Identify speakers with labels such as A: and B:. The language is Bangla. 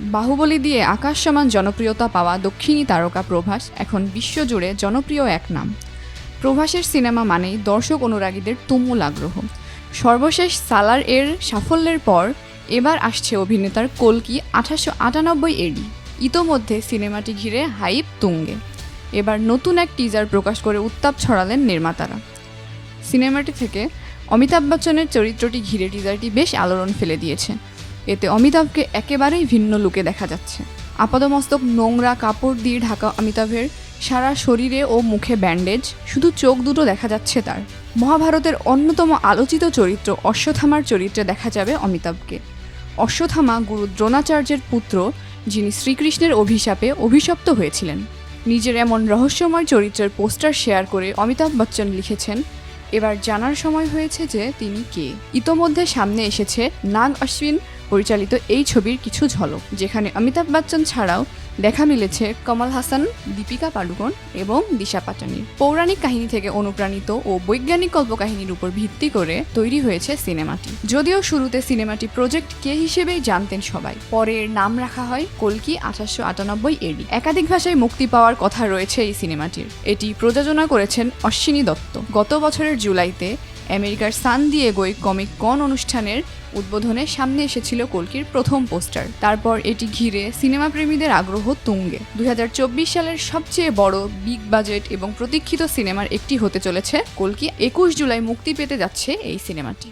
A: বাহুবলী দিয়ে আকাশ সমান জনপ্রিয়তা পাওয়া দক্ষিণী তারকা প্রভাস এখন বিশ্বজুড়ে জনপ্রিয় এক নাম। প্রভাসের সিনেমা মানেই দর্শক অনুরাগীদের তুমুল আগ্রহ। সর্বশেষ সালার এর সাফল্যের পর এবার আসছে অভিনেতার কলকি আঠাশশো আটানব্বই এডি ইতোমধ্যে সিনেমাটি ঘিরে হাইপ তুঙ্গে। এবার নতুন এক টিজার প্রকাশ করে উত্তাপ ছড়ালেন নির্মাতারা। সিনেমাটি থেকে অমিতাভ বচ্চনের চরিত্রটি ঘিরে টিজারটি বেশ আলোড়ন ফেলে দিয়েছে। এতে অমিতাভকে একেবারেই ভিন্ন লুকে দেখা যাচ্ছে। আপাদমস্তক, নোংরা কাপড় দিয়ে ঢাকা অমিতাভের সারা শরীরে ও মুখে ব্যান্ডেজ, শুধু চোখ দুটো দেখা যাচ্ছে তার। মহাভারতের অন্যতম আলোচিত চরিত্র অশ্বথামার চরিত্রে দেখা যাবে অমিতাভকে। অশ্বথামা গুরু দ্রোণাচার্যের পুত্র, যিনি শ্রীকৃষ্ণের অভিশাপে অভিশপ্ত হয়েছিলেন। নিজের এমন রহস্যময় চরিত্রের পোস্টার শেয়ার করে অমিতাভ বচ্চন লিখেছেন, এবার জানার সময় হয়েছে যে তিনি কে। ইতোমধ্যে সামনে এসেছে নাগ অশ্বিন পরিচালিত এই ছবির কিছু ঝলক, যেখানে অমিতাভ বচ্চন ছাড়াও দেখা মিলেছে কমল হাসান, দীপিকা পাডুকোন এবং দিশা পাটানির পৌরাণিক কাহিনী থেকে অনুপ্রাণিত ও বৈজ্ঞানিক কল্পকাহিনীর উপর ভিত্তি করে তৈরি হয়েছে সিনেমাটি। যদিও শুরুতে সিনেমাটি প্রজেক্ট কে হিসেবেই জানতেন সবাই পরে এর নাম রাখা হয় কলকি আঠাশশো আটানব্বই এডি একাধিক ভাষায় মুক্তি পাওয়ার কথা রয়েছে এই সিনেমাটির। এটি প্রযোজনা করেছেন অশ্বিনী দত্ত। গত বছরের জুলাইতে আমেরিকার সান দিয়েগোয় কমিক কন অনুষ্ঠানের উদ্বোধনে সামনে এসেছিল কলকির প্রথম পোস্টার। তারপর এটি ঘিরে সিনেমা প্রেমীদের আগ্রহ তুঙ্গে। দুই হাজার চব্বিশ সালের সবচেয়ে বড় বিগ বাজেট এবং প্রতীক্ষিত সিনেমার একটি হতে চলেছে কলকি একুশ জুলাই মুক্তি পেতে যাচ্ছে এই সিনেমাটি।